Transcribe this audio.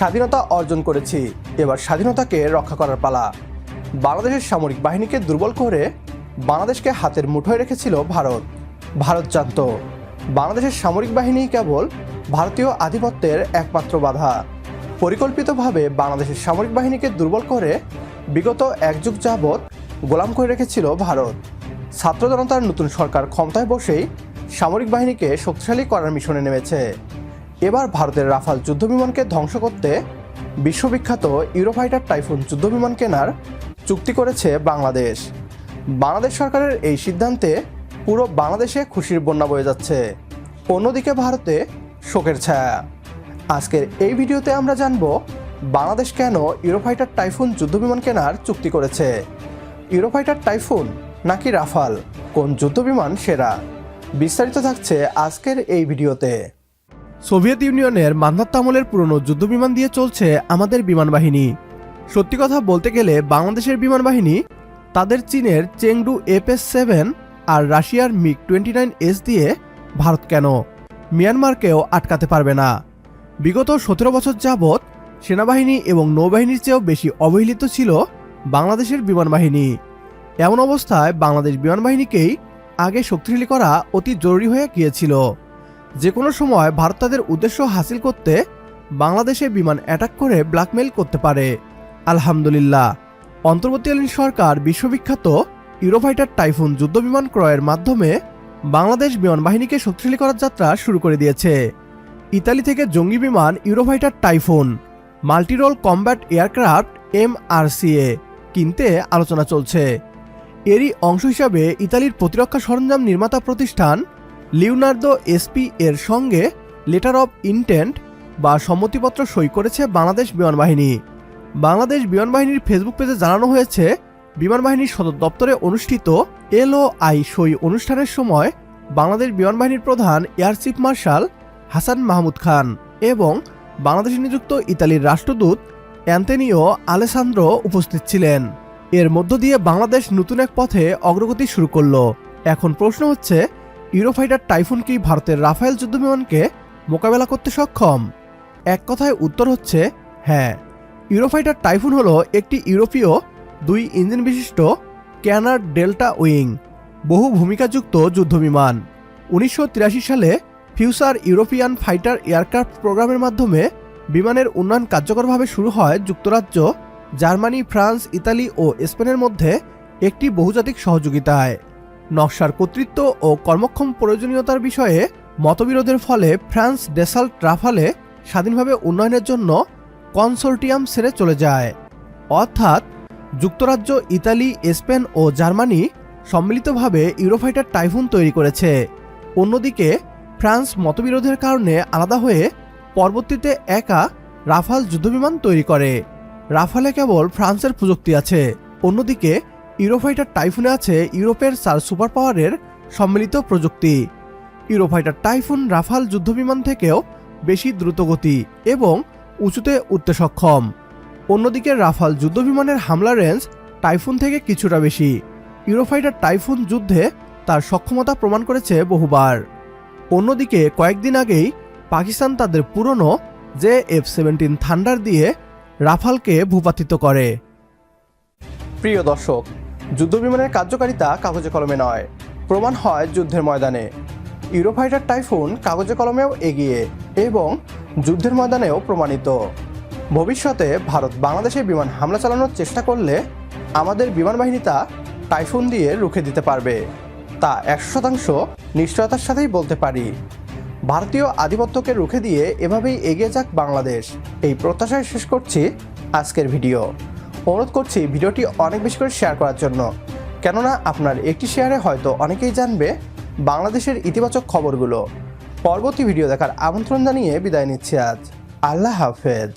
স্বাধীনতা অর্জন করেছি। এবার স্বাধীনতাকে রক্ষা করার পালা। বাংলাদেশের সামরিক বাহিনীকে দুর্বল করে বাংলাদেশকে হাতের মুঠোয় রেখেছিল ভারত। ভারত জানত। বাংলাদেশের সামরিক বাহিনী কেবল ভারতীয় আধিপত্যের একমাত্র বাধা। পরিকল্পিতভাবে বাংলাদেশের সামরিক বাহিনীকে দুর্বল করে বিগত এক যুগ যাবৎ গোলাম করে রেখেছিল ভারত। ছাত্র জনতার নতুন সরকার ক্ষমতায় বসেই সামরিক বাহিনীকে শক্তিশালী করার মিশনে নেমেছে। এবার ভারতের রাফাল যুদ্ধবিমানকে ধ্বংস করতে বিশ্ববিখ্যাত ইউরোফাইটার টাইফুন যুদ্ধবিমান কেনার চুক্তি করেছে বাংলাদেশ। বাংলাদেশ সরকারের এই সিদ্ধান্তে পুরো বাংলাদেশে খুশির বন্যা বয়ে যাচ্ছে। অন্যদিকে ভারতে শোকের ছায়া। আজকের এই ভিডিওতে আমরা জানব বাংলাদেশ কেন ইউরোফাইটার টাইফুন যুদ্ধবিমান কেনার চুক্তি করেছে। ইউরোফাইটার টাইফুন নাকি রাফাল? কোন যুদ্ধবিমান সেরা? বিস্তারিত থাকছে আজকের এই ভিডিওতে। সোভিয়েত ইউনিয়নের মান্ধাত্ত আমলের পুরনো যুদ্ধবিমান দিয়ে চলছে আমাদের বিমান বাহিনী সত্যি কথা বলতে গেলে বাংলাদেশের বিমান বাহিনী তাদের চীনের চেংডু এফএস সেভেন আর রাশিয়ার মিগ টোয়েন্টি নাইন এস দিয়ে ভারত কেন? মিয়ানমারকেও আটকাতে পারবে না। বিগত সতেরো বছর যাবৎ সেনাবাহিনী এবং নৌবাহিনীর চেয়েও বেশি অবহেলিত ছিল বাংলাদেশের বিমান বাহিনী এমন অবস্থায় বাংলাদেশ বিমান বাহিনীকেই আগে শক্তিশালী করা অতি জরুরি হয়ে গিয়েছিল। যে কোনো সময় ভারত তাদের উদ্দেশ্য হাসিল করতে বাংলাদেশে বিমান অ্যাটাক করে ব্ল্যাকমেল করতে পারে। আলহামদুলিল্লাহ। অন্তর্বর্তীকালীন সরকার বিশ্ববিখ্যাত ইউরোফাইটার টাইফুন যুদ্ধবিমান ক্রয়ের মাধ্যমে বাংলাদেশ বিমান বাহিনীকে শক্তিশালী করার যাত্রা শুরু করে দিয়েছে। ইতালি থেকে জঙ্গি বিমান Eurofighter Typhoon, multirole combat aircraft M কিনতে আলোচনা চলছে। এরই অংশ হিসাবে ইতালির প্রতিরক্ষা সরঞ্জাম নির্মাতা প্রতিষ্ঠান লিওনার্দো এসপি এর সঙ্গে লেটার অব ইন্টেন্ট বা সম্মতিপত্র সই করেছে বাংলাদেশ বিমান বাহিনী। বাংলাদেশ বিমান বাহিনীর ফেসবুক পেজে জানানো হয়েছে, বিমান বাহিনীর সদর দপ্তরে অনুষ্ঠিত এলওআই সই অনুষ্ঠানের সময় বাংলাদেশ বিমান বাহিনীর প্রধান air chief marshal Hasan Mahmud Khan এবং বাংলাদেশে নিযুক্ত ইতালির রাষ্ট্রদূত অ্যান্তেনিও আলেসান্দ্রো উপস্থিত ছিলেন। এর মধ্য দিয়ে বাংলাদেশ নতুন এক পথে অগ্রগতি শুরু করল। এখন প্রশ্ন হচ্ছে ইউরোফাইটার টাইফুন কি ভারতের রাফায়েল যুদ্ধবিমানকে মোকাবেলা করতে সক্ষম? এক কথায় উত্তর হচ্ছে হ্যাঁ। ইউরোফাইটার টাইফুন হলো একটি ইউরোপীয় দুই ইঞ্জিন বিশিষ্ট ক্যানার ডেল্টা উইং, বহু ভূমিকাযুক্ত যুদ্ধবিমান। উনিশশো তিরাশি সালে ফিউচার ইউরোপিয়ান ফাইটার এয়ারক্রাফট প্রোগ্রামের মাধ্যমে বিমানের উন্নয়ন কার্যকরভাবে শুরু হয় যুক্তরাজ্য, জার্মানি, ফ্রান্স, ইতালি ও স্পেনের মধ্যে একটি বহুজাতিক সহযোগিতায়। নকশার কর্তৃত্ব ও কর্মক্ষম প্রয়োজনীয়তার বিষয়ে মতবিরোধের ফলে ফ্রান্স ডেসাল্ট রাফালে স্বাধীনভাবে উন্নয়নের জন্য কনসোর্টিয়াম ছেড়ে চলে যায়। অর্থাৎ যুক্তরাজ্য, ইতালি, স্পেন ও জার্মানি সম্মিলিতভাবে ইউরোফাইটার টাইফুন তৈরি করেছে। অন্যদিকে, ফ্রান্স মতবিরোধের কারণে আলাদা হয়ে পরবর্তীতে একা রাফাল যুদ্ধবিমান তৈরি করে। রাফালে কেবল ফ্রান্সের প্রযুক্তি আছে। অন্যদিকে ইউরোফাইটার টাইফুনে আছে ইউরোপের চার সুপার পাওয়ারের সম্মিলিত প্রযুক্তি। ইউরোফাইটার টাইফুন রাফাল যুদ্ধবিমান থেকেও বেশি দ্রুতগতি এবং উঁচুতে উঠতে সক্ষম। অন্যদিকে রাফাল যুদ্ধবিমানের হামলা রেঞ্জ টাইফুন থেকে কিছুটা বেশি। ইউরোফাইটার টাইফুন যুদ্ধে তার সক্ষমতা প্রমাণ করেছে বহুবার। অন্যদিকে কয়েকদিন আগেই পাকিস্তান তাদের পুরনো জে এফ সেভেন্টিন থান্ডার দিয়ে রাফালকে ভূপাতিত করে। প্রিয় দর্শক যুদ্ধবিমানের কার্যকারিতা কাগজে কলমে নয়। প্রমাণ হয় যুদ্ধের ময়দানে। ইউরোফাইটার টাইফুন কাগজে কলমেও এগিয়ে এবং যুদ্ধের ময়দানেও প্রমাণিত। ভবিষ্যতে ভারত বাংলাদেশে বিমান হামলা চালানোর চেষ্টা করলে আমাদের বিমান বাহিনী তা টাইফুন দিয়ে রুখে দিতে পারবে। তা একশো শতাংশ নিশ্চয়তার সাথেই বলতে পারি। ভারতীয় আধিপত্যকে রুখে দিয়ে এভাবেই এগিয়ে যাক বাংলাদেশ। এই প্রত্যাশায় শেষ করছি আজকের ভিডিও। অনুরোধ করছি ভিডিওটি অনেক বেশি করে শেয়ার করার জন্য। কেননা আপনার একটি শেয়ারে হয়তো অনেকেই জানবে বাংলাদেশের ইতিবাচক খবরগুলো। পরবর্তী ভিডিও দেখার আমন্ত্রণ জানিয়ে বিদায় নিচ্ছি আজ। আল্লাহ হাফেজ।